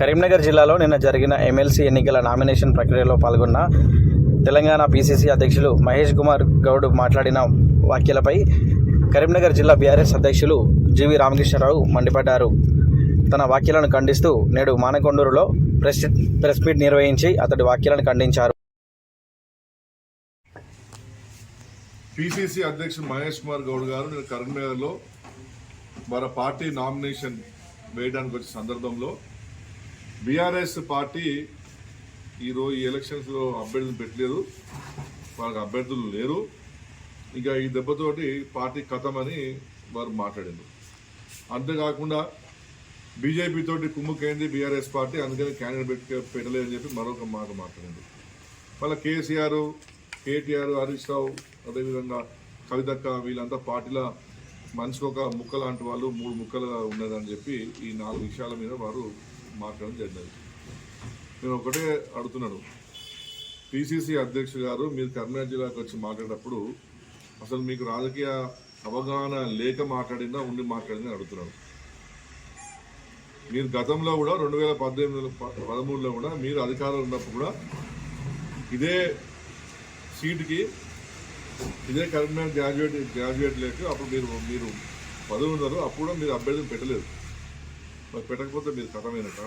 కరీంనగర్ జిల్లాలో నిన్న జరిగిన ఎమ్మెల్సీ ఎన్నికల నామినేషన్ ప్రక్రియలో పాల్గొన్న తెలంగాణ పీసీసీ అధ్యక్షులు మహేష్ కుమార్ గౌడ్ మాట్లాడిన వ్యాఖ్యలపై కరీంనగర్ జిల్లా బీఆర్ఎస్ అధ్యక్షులు జీవి రామకృష్ణరావు మండిపడ్డారు. తన వ్యాఖ్యలను ఖండిస్తూ నేడు మానకొండూరులో ప్రెస్ ప్రెస్ మీట్ నిర్వహించి అతడి వ్యాఖ్యలను ఖండించారు. పిసిసి అధ్యక్షుడు మహేష్ కుమార్ గౌడ్ గారు నేను కరీంనగర్లో వారి పార్టీ నామినేషన్ వేయడానికి వచ్చిన సందర్భంలో బీఆర్ఎస్ పార్టీ ఈరోజు ఈ ఎలక్షన్స్లో అభ్యర్థులు పెట్టలేదు. వాళ్ళకి అభ్యర్థులు లేరు. ఇంకా ఈ దెబ్బతోటి పార్టీ కథమని వారు మాట్లాడారు అంతేకాకుండా బీజేపీతోటి కుమ్ముకైంది బీఆర్ఎస్ పార్టీ అందుకని క్యాండిడేట్ పెట్టి పెట్టలేదని చెప్పి మరొక మాట మాట్లాడింది మళ్ళీ కేసీఆర్ కేటీఆర్ హరీష్ రావు అదేవిధంగా కవితక్క వీళ్ళంతా పార్టీలో మనిషికి ఒక ముక్క లాంటి వాళ్ళు మూడు ముక్కలుగా ఉన్నదని చెప్పి ఈ నాలుగు విషయాల మీద వారు మాట్లాడడం జరిగింది. నేను ఒకటే అడుగుతున్నాను. పిసిసి అధ్యక్షుడు గారు మీరు కర్నూలు జిల్లాకు వచ్చి మాట్లాడేటప్పుడు అసలు మీకు రాజకీయ అవగాహన లేక మాట్లాడిందా ఉండి మాట్లాడిందని అడుగుతున్నాను. మీరు గతంలో కూడా రెండు వేల పద్దెనిమిది పదమూడులో కూడా మీరు అధికారంలో ఉన్నప్పుడు కూడా ఇదే సీట్కి ఇదే కరీంనగర్ గ్రాడ్యుయేట్ గ్రాడ్యుయేట్ లేక అప్పుడు మీరు మీరు పదవి ఉన్నారు. అప్పుడు మీరు అభ్యర్థిని పెట్టలేదు. మరి పెట్టకపోతే మీరు కథమైనట్టు